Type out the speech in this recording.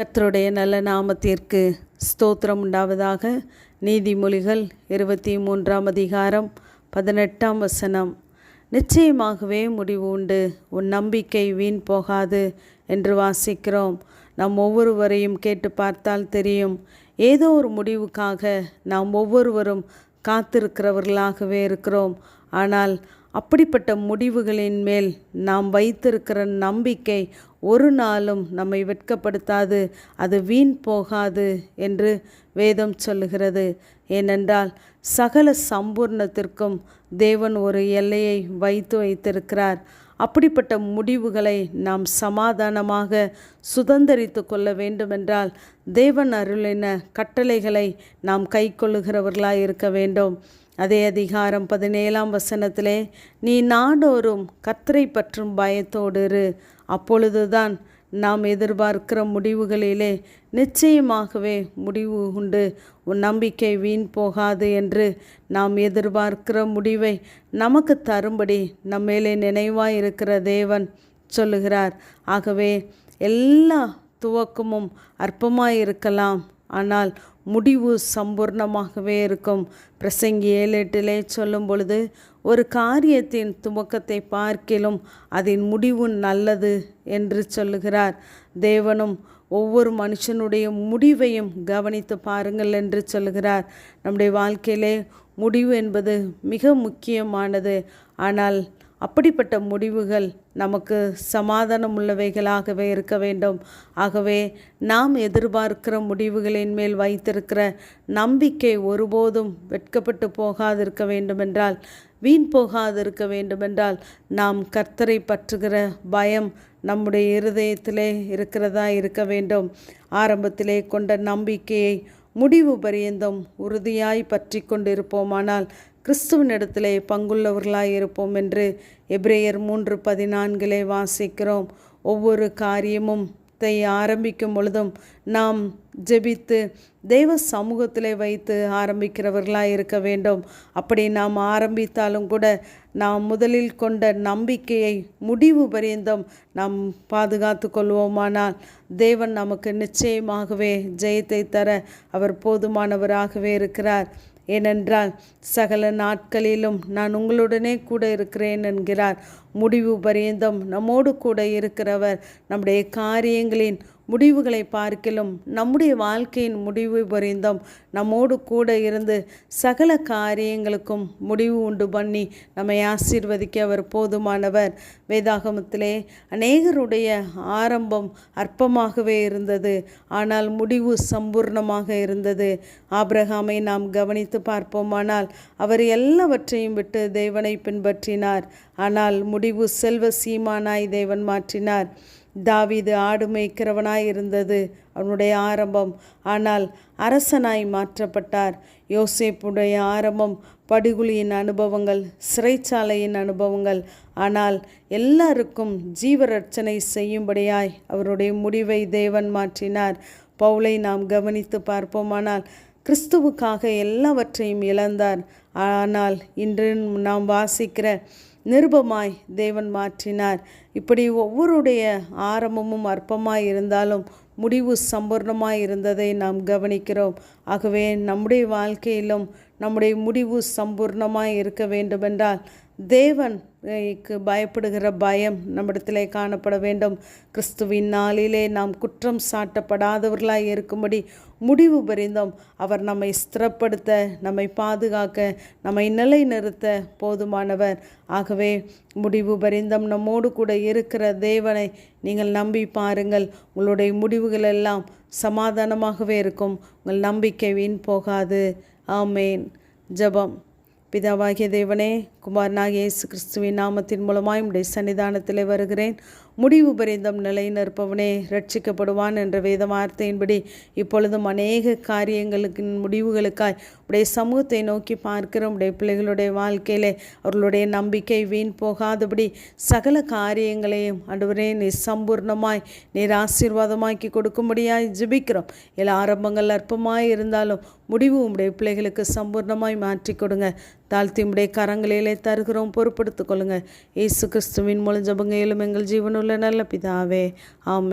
கர்த்தருடைய நல்ல நாமத்திற்கு ஸ்தோத்திரம் உண்டாவதாக. நீதிமொழிகள் இருபத்தி மூன்றாம் அதிகாரம் பதினெட்டாம் வசனம். நிச்சயமாகவே முடிவு உண்டு. உன் நம்பிக்கை வீண் போகாது என்று வாசிக்கிறோம். நாம் ஒவ்வொருவரையும் கேட்டு பார்த்தால் தெரியும். ஏதோ ஒரு முடிவுக்காக நாம் ஒவ்வொருவரும் காத்திருக்கிறவர்களாகவே இருக்கிறோம். ஆனால் அப்படிப்பட்ட முடிவுகளின் மேல் நாம் வைத்திருக்கிற நம்பிக்கை ஒரு நாளும் நம்மை வெட்கப்படுத்தாது அது வீண் போகாது என்று வேதம் சொல்லுகிறது. ஏனென்றால் சகல சம்பூர்ணத்திற்கும் தேவன் ஒரு எல்லையை வைத்து வைத்திருக்கிறார். அப்படிப்பட்ட முடிவுகளை நாம் சமாதானமாக சுதந்திரித்து கொள்ள வேண்டுமென்றால் தேவன் அருளின கட்டளைகளை நாம் கை இருக்க வேண்டும். அதே அதிகாரம் பதினேழாம் வசனத்திலே நீ நாடோறும் கத்தரை பற்றும் பயத்தோடு இரு. அப்பொழுதுதான் நாம் எதிர்பார்க்கிற முடிவுகளிலே நிச்சயமாகவே முடிவு உண்டு. உன் நம்பிக்கை வீண் போகாது என்று நாம் எதிர்பார்க்கிற முடிவை நமக்கு தரும்படி நம்மேலே நினைவாய் இருக்கிற தேவன் சொல்லுகிறார். ஆகவே எல்லா துவக்கமும் அற்பமாயிருக்கலாம். ஆனால் முடிவு சம்பூர்ணமாகவே இருக்கும். பிரசங்கி ஏழு எட்டிலே சொல்லும் பொழுது ஒரு காரியத்தின் துவக்கத்தை பார்க்கிலும் அதன் முடிவு நல்லது என்று சொல்லுகிறார். தேவனும் ஒவ்வொரு மனுஷனுடைய முடிவையும் கவனித்து பாருங்கள் என்று சொல்லுகிறார். நம்முடைய வாழ்க்கையிலே முடிவு என்பது மிக முக்கியமானது. ஆனால் அப்படிப்பட்ட முடிவுகள் நமக்கு சமாதானம் உள்ளவைகளாகவே இருக்க வேண்டும். ஆகவே நாம் எதிர்பார்க்கிற முடிவுகளின் மேல் வைத்திருக்கிற நம்பிக்கை ஒருபோதும் வெட்கப்பட்டு போகாதிருக்க வேண்டுமென்றால் வீண் போகாதிருக்க வேண்டுமென்றால் நாம் கர்த்தரை பற்றுகிற பயம் நம்முடைய இருதயத்திலே இருக்கிறதா இருக்க வேண்டும். ஆரம்பத்திலே கொண்ட நம்பிக்கையை முடிவு பரியந்தம் உறுதியாய் பற்றி கொண்டிருப்போமானால் கிறிஸ்துவனிடத்திலே பங்குள்ளவர்களாய் இருப்போம் என்று எப்ரேயர் மூன்று பதினான்கிலே வாசிக்கிறோம். ஒவ்வொரு காரியமும் ஆரம்பிக்கும் பொழுதும் நாம் ஜெபித்து தெய்வ சமூகத்திலே வைத்து ஆரம்பிக்கிறவர்களாக இருக்க வேண்டும். அப்படி நாம் ஆரம்பித்தாலும் கூட நாம் முதலில் கொண்ட நம்பிக்கையை முடிவு பரியந்தம் நாம் பாதுகாத்து கொள்வோமானால் தேவன் நமக்கு நிச்சயமாகவே ஜெயத்தை தர அவர் போதுமானவராகவே இருக்கிறார். ஏனென்றால் சகல நாட்களிலும் நான் உங்களுடனே கூட இருக்கிறேன் என்கிறார். முடிவு பரியந்தம் நம்மோடு கூட இருக்கிறவர் நம்முடைய காரியங்களின் முடிவுகளை பார்க்கிலும் நம்முடைய வாழ்க்கையின் முடிவு பரிந்தம். நம்மோடு கூட இருந்து சகல காரியங்களுக்கும் முடிவு உண்டு பண்ணி நம்மை ஆசீர்வதிக்க அவர் போதுமானவர். வேதாகமத்திலே அநேகருடைய ஆரம்பம் அற்பமாகவே இருந்தது. ஆனால் முடிவு சம்பூர்ணமாக இருந்தது. ஆபிரகாமை நாம் கவனித்து பார்ப்போமானால் அவர் எல்லாவற்றையும் விட்டு தேவனை பின்பற்றினார். ஆனால் முடிவு செல்வ சீமானாய் தேவன் மாற்றினார். தாவிது ஆடு மேய்க்கிறவனாய் இருந்தது அவனுடைய ஆரம்பம். ஆனால் அரசனாய் மாற்றப்பட்டார். யோசேப்புடைய ஆரம்பம் படுகுழியின் அனுபவங்கள் சிறைச்சாலையின் அனுபவங்கள். ஆனால் எல்லாருக்கும் ஜீவரட்சனை செய்யும்படியாய் அவருடைய முடிவை தேவன் மாற்றினார். பவுலை நாம் கவனித்து பார்ப்போமானால் கிறிஸ்துவுக்காக எல்லாவற்றையும் இழந்தார். ஆனால் இன்று நாம் வாசிக்கிற நிருபமாய் தேவன் மாற்றினார். இப்படி ஒவ்வொருடைய ஆரம்பமும் அற்பமாய் இருந்தாலும் முடிவு சம்பூர்ணமாய் இருந்ததை நாம் கவனிக்கிறோம். ஆகவே நம்முடைய வாழ்க்கையிலும் நம்முடைய முடிவு சம்பூர்ணமாய் இருக்க வேண்டுமென்றால் தேவன் பயப்படுகிற பயம் நம்மிடத்திலே காணப்பட வேண்டும். கிறிஸ்துவின் நாளிலே நாம் குற்றம் சாட்டப்படாதவர்களாய் இருக்கும்படி முடிவு பரிந்தோம். அவர் நம்மை ஸ்திரப்படுத்த நம்மை பாதுகாக்க நம்மை நிலைநிறுத்த போதுமானவர். ஆகவே முடிவு பரிந்தம் நம்மோடு கூட இருக்கிற தேவனை நீங்கள் நம்பி பாருங்கள். உங்களுடைய முடிவுகள் எல்லாம் சமாதானமாகவே இருக்கும். உங்கள் நம்பிக்கை வீண் போகாது. ஆமேன். ஜபம். பிதாவாகிய தேவனே குமாரனாகிய இயேசு கிறிஸ்துவின் நாமத்தின் மூலமாய் உடைய சன்னிதானத்தில் வருகிறேன். முடிவு பரிந்தம் நிலை நிற்பவனே ரட்சிக்கப்படுவான் என்ற வேத வார்த்தையின்படி இப்பொழுதும் அநேக காரியங்களுக்கு முடிவுகளுக்காய் உடைய சமூகத்தை நோக்கி பார்க்கிற உடைய பிள்ளைகளுடைய வாழ்க்கையிலே அவர்களுடைய நம்பிக்கை வீண் போகாதபடி சகல காரியங்களையும் அன்றுவரே நீ சம்பூர்ணமாய் நீர் ஆசீர்வாதமாக்கி கொடுக்கும்படியாய் ஜிபிக்கிறோம். எல்லா ஆரம்பங்கள் அற்பமாய் இருந்தாலும் முடிவு உடைய பிள்ளைகளுக்கு சம்பூர்ணமாய் மாற்றி கொடுங்க. தாழ்த்தி உடைய கரங்களிலே தருகிறோம். பொறுப்படுத்திக் கொள்ளுங்கள் இயேசு கிறிஸ்துவின் மூலம் ஜபங்க எங்கள் ஜீவனுள்ள நல்ல பிதாவே. ஆமே